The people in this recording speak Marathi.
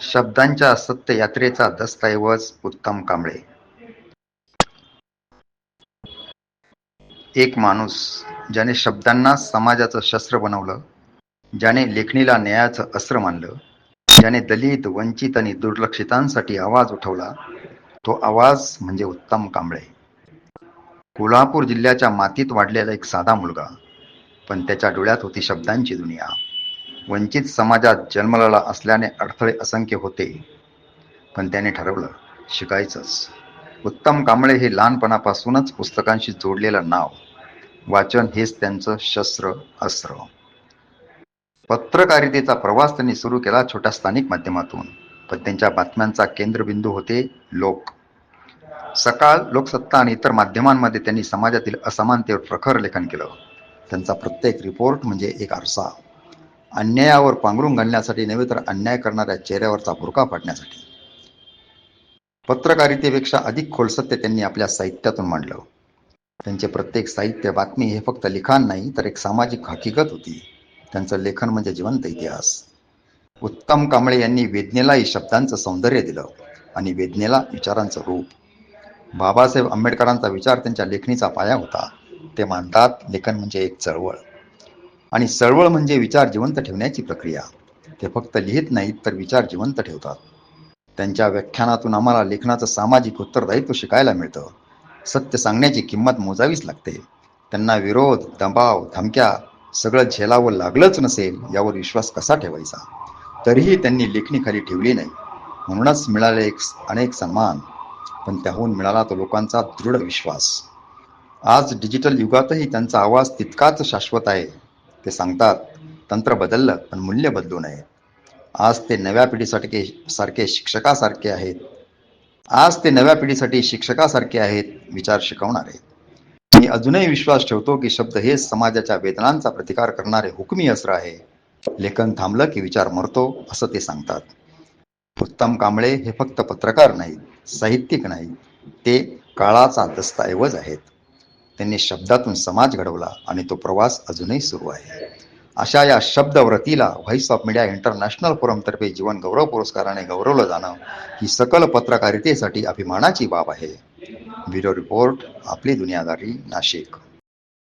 शब्दांच्या सत्य यात्रेचा दस्तऐवज उत्तम कांबळे. एक माणूस ज्याने शब्दांना समाजाचं शस्त्र बनवलं ज्याने लेखणीला न्यायाचं अस्त्र मानलं ज्याने दलित वंचित आणि दुर्लक्षितांसाठी आवाज उठवला तो आवाज म्हणजे उत्तम कांबळे. कोल्हापूर जिल्ह्याच्या मातीत वाढलेला एक साधा मुलगा पण त्याच्या डोळ्यात होती शब्दांची दुनिया. वंचित समाजात जन्मलेला असल्याने अडथळे असंख्य होते. पण त्याने ठरवलं शिकायचंच. उत्तम कांबळे हे लहानपणापासूनच पुस्तकांशी जोडलेलं नाव. वाचन हेच त्यांचं शस्त्र अस्त्र. पत्रकारितेचा प्रवास त्यांनी सुरू केला छोट्या स्थानिक माध्यमातून. पण त्यांच्या बातम्यांचा केंद्रबिंदू होते लोक. सकाळ लोकसत्ता आणि इतर माध्यमांमध्ये त्यांनी समाजातील असमानतेवर प्रखर लेखन केलं. त्यांचा प्रत्येक रिपोर्ट म्हणजे एक आरसा. अन्यायावर पांघरून घालण्यासाठी नव्हे तर अन्याय करणाऱ्या चेहऱ्यावरचा बुरका फाडण्यासाठी. पत्रकारितेपेक्षा अधिक खोलसत्य त्यांनी आपल्या साहित्यातून मांडलं. त्यांचे प्रत्येक साहित्य बातमी हे फक्त लिखाण नाही तर एक सामाजिक हकीकत होती. त्यांचं लेखन म्हणजे जिवंत इतिहास. उत्तम कांबळे यांनी वेदनेलाही शब्दांचं सौंदर्य दिलं आणि वेदनेला विचारांचं रूप. बाबासाहेब आंबेडकरांचा विचार त्यांच्या लेखणीचा पाया होता. ते मानतात लेखन म्हणजे एक चळवळ. आणि चळवळ म्हणजे विचार जिवंत ठेवण्याची प्रक्रिया. ते फक्त लिहित नाहीत तर विचार जिवंत ठेवतात. त्यांच्या व्याख्यानातून आम्हाला लेखनाचं सामाजिक उत्तरदायित्व शिकायला मिळतं. सत्य सांगण्याची किंमत मोजावीच लागते. त्यांना विरोध दबाव धमक्या सगळं झेलावं लागलंच नसेल यावर विश्वास कसा ठेवायचा? तरीही त्यांनी लेखणीखाली ठेवली नाही. म्हणूनच मिळाले एक अनेक सन्मान. पण त्याहून मिळाला तो लोकांचा दृढ विश्वास. आज डिजिटल युगातही त्यांचा आवाज तितकाच शाश्वत आहे. ते सांगतात तंत्र बदललं पण मूल्य बदलू नये. आज ते नव्या पिढीसाठी सारखे शिक्षकासारखे आहेत. आज ते नव्या पिढीसाठी शिक्षकासारखे आहेत विचार शिकवणारे मी अजूनही विश्वास ठेवतो की शब्द हेच समाजाच्या वेदनांचा प्रतिकार करणारे हुकमी अस्त्र आहे. लेखन थांबलं की विचार मरतो असं ते सांगतात. उत्तम कांबळे हे फक्त पत्रकार नाहीत साहित्यिक नाहीत. ते काळाचा दस्तऐवज आहेत. त्यांनी शब्दातून समाज घडवला आणि तो प्रवास अजूनही सुरू आहे. अशा या शब्दव्रतीला व्हॉइस ऑफ मीडिया इंटरनॅशनल फोरमतर्फे जीवन गौरव पुरस्काराने गौरवलं जाणं ही सकल पत्रकारितेसाठी अभिमानाची बाब आहे. ब्युरो रिपोर्ट आपली दुनियादारी नाशिक.